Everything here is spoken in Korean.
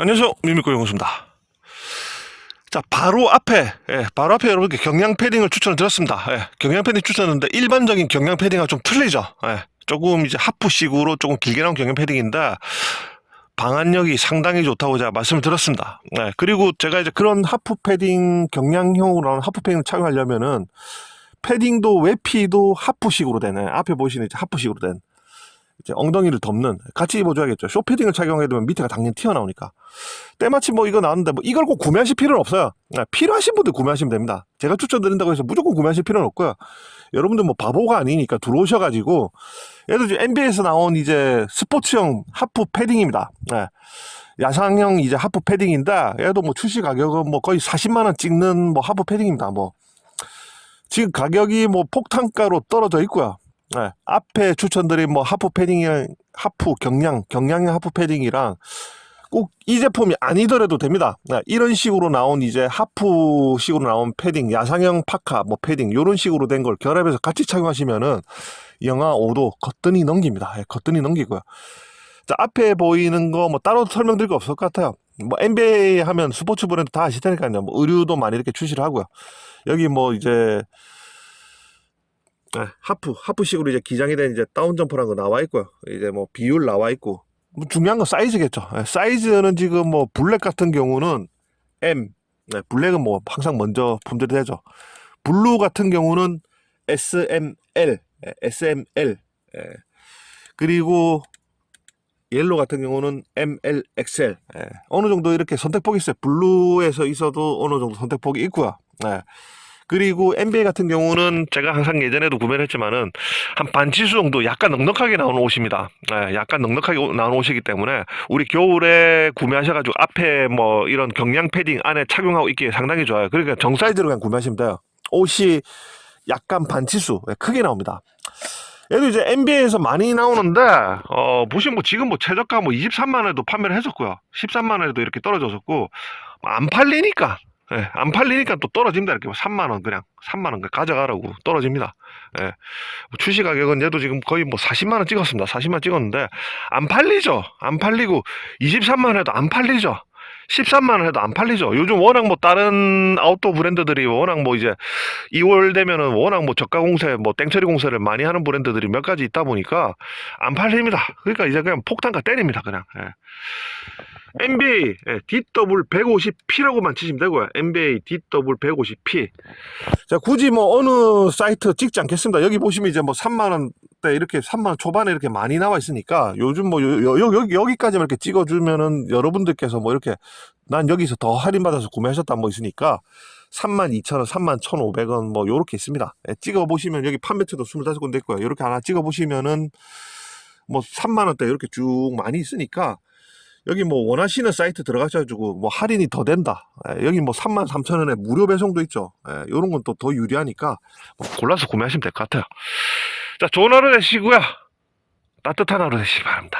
안녕하세요. 미미코 영수입니다. 자, 바로 앞에, 예, 바로 앞에 여러분께 경량 패딩을 추천을 드렸습니다. 예, 경량 패딩 추천했는데 일반적인 경량 패딩과 좀 틀리죠. 예, 조금 이제 하프식으로 조금 길게 나온 경량 패딩인데 방한력이 상당히 좋다고 제가 말씀을 드렸습니다. 예, 그리고 제가 이제 그런 하프 패딩 경량형으로 나온 하프 패딩을 착용하려면은 패딩도 외피도 하프식으로 되네. 앞에 보시는 이제 하프식으로 된 이제 엉덩이를 덮는 같이 입어줘야겠죠. 쇼패딩을 착용하게 되면 밑에가 당연히 튀어나오니까. 때마침 뭐 이거 나왔는데 뭐 이걸 꼭 구매하실 필요는 없어요. 아, 필요하신 분들 구매하시면 됩니다. 제가 추천드린다고 해서 무조건 구매하실 필요는 없고요. 여러분들 뭐 바보가 아니니까 들어오셔가지고 얘도 이제 NBA에서 나온 이제 스포츠형 하프 패딩입니다. 네. 야상형 이제 하프 패딩인데 얘도 뭐 출시 가격은 뭐 거의 40만 원 찍는 뭐 하프 패딩입니다. 뭐 지금 가격이 뭐 폭탄가로 떨어져 있고요. 네, 앞에 추천드린 뭐 하프 패딩이랑 하프 경량 경량형 하프 패딩이랑 꼭 이 제품이 아니더라도 됩니다. 네, 이런 식으로 나온 이제 하프식으로 나온 패딩, 야상형 파카, 뭐 패딩 이런 식으로 된 걸 결합해서 같이 착용하시면은 영하 5도 거뜬히 넘깁니다. 예, 거뜬히 넘기고요. 자, 앞에 보이는 거 뭐 따로 설명드릴 거 없을 것 같아요. 뭐 NBA 하면 스포츠 브랜드 다 아실 테니까요. 뭐 의류도 많이 이렇게 출시를 하고요. 여기 뭐 이제 네, 하프, 하프식으로 이제 기장이 된 이제 다운 점퍼라는 거 나와 있고요. 이제 뭐 비율 나와 있고. 뭐 중요한 건 사이즈겠죠. 네, 사이즈는 지금 뭐 블랙 같은 경우는 M, 네, 블랙은 뭐 항상 먼저 품절이 되죠. 블루 같은 경우는 SML, 예, SML. 예. 그리고 옐로 같은 경우는 MLXL. 예. 어느 정도 이렇게 선택폭이 있어요. 블루에서 있어도 어느 정도 선택폭이 있고요. 예. 그리고 NBA 같은 경우는 제가 항상 예전에도 구매를 했지만은 한 반치수 정도 약간 넉넉하게 나오는 옷입니다. 예, 약간 넉넉하게 오- 나오는 옷이기 때문에 우리 겨울에 구매하셔가지고 앞에 뭐 이런 경량 패딩 안에 착용하고 있기에 상당히 좋아요. 그러니까 정 사이즈로 그냥 구매하시면 돼요. 옷이 약간 반치수 예, 크게 나옵니다. 얘도 이제 NBA에서 많이 나오는데 어 보시면 뭐 지금 뭐 최저가 뭐 23만 원에도 판매를 했었고요. 13만 원에도 이렇게 떨어졌었고 안 팔리니까 예, 안 팔리니까 또 떨어집니다. 이렇게 3만 원 그냥 3만 원 가져가라고 떨어집니다. 예. 뭐 출시 가격은 얘도 지금 거의 뭐 40만 원 찍었습니다. 40만 찍었는데 안 팔리죠. 안 팔리고 23만 원 해도 안 팔리죠. 13만 원 해도 안 팔리죠. 요즘 워낙 뭐 다른 아웃도어 브랜드들이 워낙 뭐 이제 2월 되면은 워낙 뭐 저가 공세, 뭐 땡처리 공세를 많이 하는 브랜드들이 몇 가지 있다 보니까 안 팔립니다. 그러니까 이제 그냥 폭탄가 때립니다. 그냥. 예. NBA 예, DW150P라고만 치시면 되고요. NBA DW150P. 자, 굳이 뭐 어느 사이트 찍지 않겠습니다. 여기 보시면 이제 뭐 3만 원대 이렇게 3만 원 초반에 이렇게 많이 나와 있으니까 요즘 뭐 요, 요, 여, 여기까지만 이렇게 찍어주면은 여러분들께서 뭐 이렇게 난 여기서 더 할인받아서 구매하셨다 뭐 있으니까 32,000원, 31,500원 뭐 요렇게 있습니다. 예, 찍어보시면 여기 판매처도 25군데 있고요. 요렇게 하나 찍어보시면은 뭐 3만원대 이렇게 쭉 많이 있으니까 여기 뭐 원하시는 사이트 들어가셔가지고 뭐 할인이 더 된다. 예, 여기 뭐 3만 3천 원에 무료 배송도 있죠. 예, 이런 건 또 더 유리하니까 뭐 골라서 구매하시면 될 것 같아요. 자, 좋은 하루 되시고요. 따뜻한 하루 되시기 바랍니다.